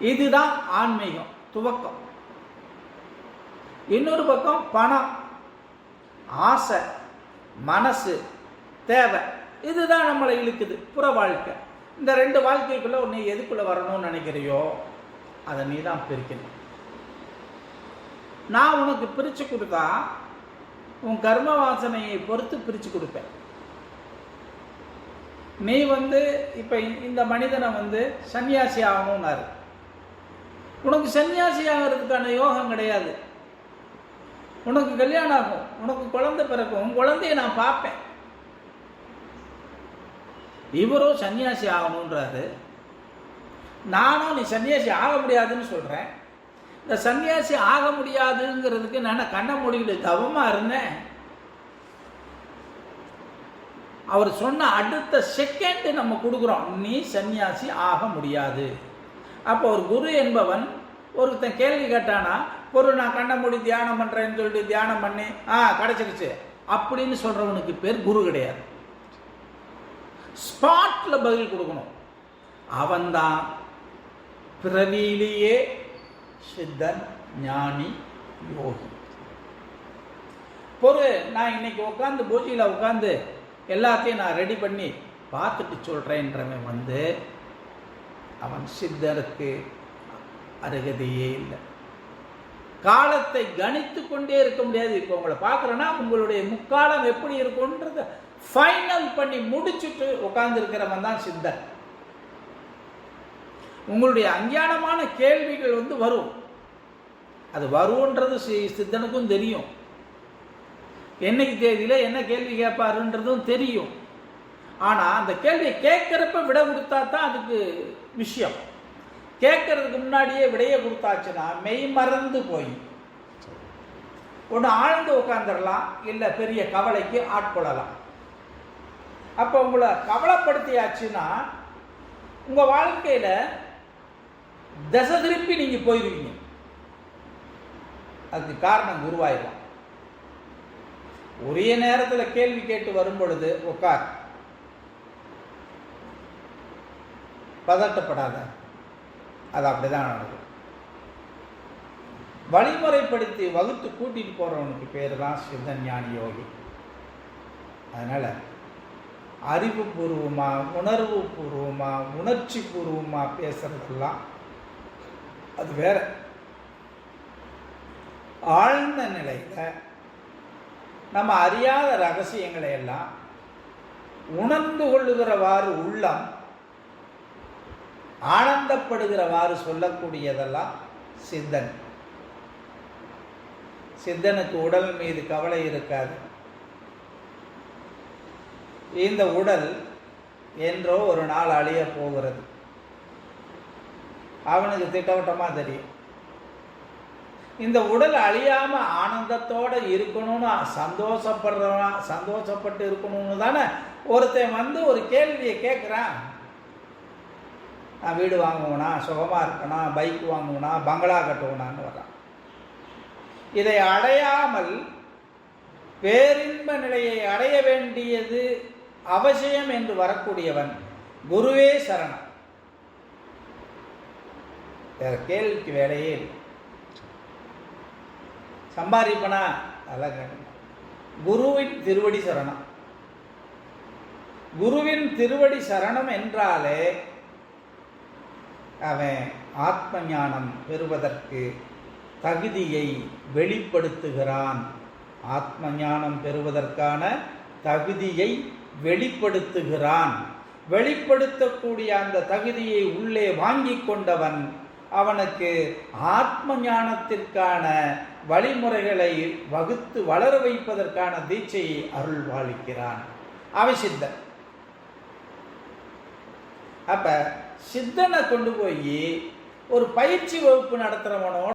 இதுதான் ஆன்மீகம் துவக்கம். இன்னொரு பக்கம் பணம் ஆசை மனசு தேவை. இதுதான் நம்மளை இழுக்குது புற வாழ்க்கை. இந்த ரெண்டு வாழ்க்கைக்குள்ளே நீ எதுக்குள்ளே வரணும்னு நினைக்கிறியோ அதை நீ தான் பிரிக்கணும். நான் உனக்கு பிரித்து கொடுத்தா உன் கர்ம வாசனையை பொறுத்து பிரித்து கொடுப்பேன். நீ வந்து இப்போ இந்த மனிதனை வந்து சன்னியாசி ஆகணும்னாரு. உனக்கு சன்னியாசி ஆகிறதுக்கான யோகம் கிடையாது. உனக்கு கல்யாணம் ஆகும் உனக்கு குழந்தை பிறக்கும் உன் குழந்தைய நான் பார்ப்பேன். இவரும் சன்னியாசி ஆகணுன்றாரு நானும் நீ சன்னியாசி ஆக முடியாதுன்னு சொல்கிறேன் இந்த சன்னியாசி ஆக முடியாதுங்கிறதுக்கு நான் கண்ண மூடிக்கிட்டு தவமாக இருந்தேன்? அவர் சொன்ன அடுத்த செகண்ட் நம்ம கொடுக்குறோம். நீ சன்னியாசி ஆக முடியாது. அப்போ ஒரு குரு என்பவன் ஒருத்தன் கேள்வி கேட்டானா ஒரு நான் கண்ணை மூடி தியானம் பண்ணுறேன்னு சொல்லிட்டு தியானம் பண்ணி ஆ கிடச்சிருச்சு. அப்படின்னு சொல்கிறவனுக்கு பேர் குரு கிடையாது. ஸ்பாட்டில் பதில் கொடுக்கணும். அவன்தான் பிறவியிலேயே சித்தன் ஞானி யோகி. பொறு நான் இன்னைக்கு உட்காந்து பூஜையில் உட்காந்து எல்லாத்தையும் நான் ரெடி பண்ணி பார்த்துட்டு சொல்கிறேன்றவன் வந்து அவன் சித்தருக்கு அருகதையே இல்லை. காலத்தை கணித்து கொண்டே இருக்க முடியாது. இப்போ உங்களை பார்க்குறேன்னா உங்களுடைய முக்காலம் எப்படி இருக்கும்ன்றத ஃபைனல் பண்ணி முடிச்சுட்டு உட்கார்ந்துருக்கிறவன் தான் சித்தன் உங்களுடைய அஞ்ஞானமான கேள்விகள் வந்து வரும். அது வரும்ன்றது சி- சித்தனுக்கும் தெரியும். என்னைக்கு தேதியில் என்ன கேள்வி கேட்பாருன்றதும் தெரியும். ஆனால் அந்த கேள்வியை கேட்குறப்ப விட கொடுத்தா தான் அதுக்கு விஷயம். கேட்கறதுக்கு முன்னாடியே விடையை கொடுத்தாச்சுன்னா மெய் மறந்து போய். ஒன்று ஆழ்ந்து உட்காந்துடலாம் இல்லை பெரிய கவலைக்கு ஆட்கொள்ளலாம். அப்போ உங்களை கவலைப்படுத்தியாச்சுன்னா உங்கள் வாழ்க்கையில் தசை திருப்பி நீங்கள் போயிருவீங்க. அதுக்கு காரணம் குருவாயிரும். ஒரே நேரத்தில் கேள்வி கேட்டு வரும் பொழுது உட்கார் பதட்டப்படாத. அது அப்படிதான் நடக்கும். வழிமுறைப்படுத்தி வகுத்து கூட்டிட்டு போகிறவனுக்கு பேர் தான் சித்தன் ஞானி யோகி. அதனால் அறிவுபூர்வமாக உணர்வு பூர்வமாக உணர்ச்சி பூர்வமாக பேசுகிறதெல்லாம் அது வேற. ஆழ்ந்த நிலையில் நம்ம அறியாத ரகசியங்களை எல்லாம் உணர்ந்து கொள்ளுகிறவாறு உள்ளம் ஆனந்தப்படுகிறவாறு சொல்லக்கூடியதெல்லாம் சித்தன் சித்தனுக்கு உடல் மீது கவலை இருக்காது. இந்த உடல் என்றோ ஒரு நாள் அழிய போகிறது. அவனுக்கு திட்டவட்டமாக தெரியும். இந்த உடல் அழியாமல் ஆனந்தத்தோட இருக்கணும்னு சந்தோஷப்படுறவனா சந்தோஷப்பட்டு இருக்கணும்னு தானே ஒருத்தன் வந்து ஒரு கேள்வியை கேட்குறான் நான் வீடு வாங்குவனா சுகமாக இருக்கனா பைக் வாங்குவனா பங்களா கட்டுவனான்னு வர்றான். இதை அடையாமல் பேரின்ப நிலையை அடைய வேண்டியது அவசியம் என்று வரக்கூடியவன் குருவே சரணம். வேற கேள்விக்கு வேலையே இல்லை. சம்பாதிப்பனா? அதெல்லாம் கேட்கணும் குருவின் திருவடி சரணம். குருவின் திருவடி சரணம் என்றாலே அவன் ஆத்ம ஞானம் பெறுவதற்கு தகுதியை வெளிப்படுத்துகிறான். ஆத்ம ஞானம் பெறுவதற்கான தகுதியை வெளிப்படுத்துகிறான். வெளிப்படுத்தக்கூடிய அந்த தகுதியை உள்ளே வாங்கி கொண்டவன் அவனுக்கு ஆத்ம ஞானத்திற்கான வழிமுறைகளை வகுத்து வளர வைப்பதற்கான தீட்சையை அருள் வாழிக்கிறான் அவன் சித்தன் அப்ப சித்தனை கொண்டு போய் ஒரு பயிற்சி வகுப்பு நடத்துகிறவனோட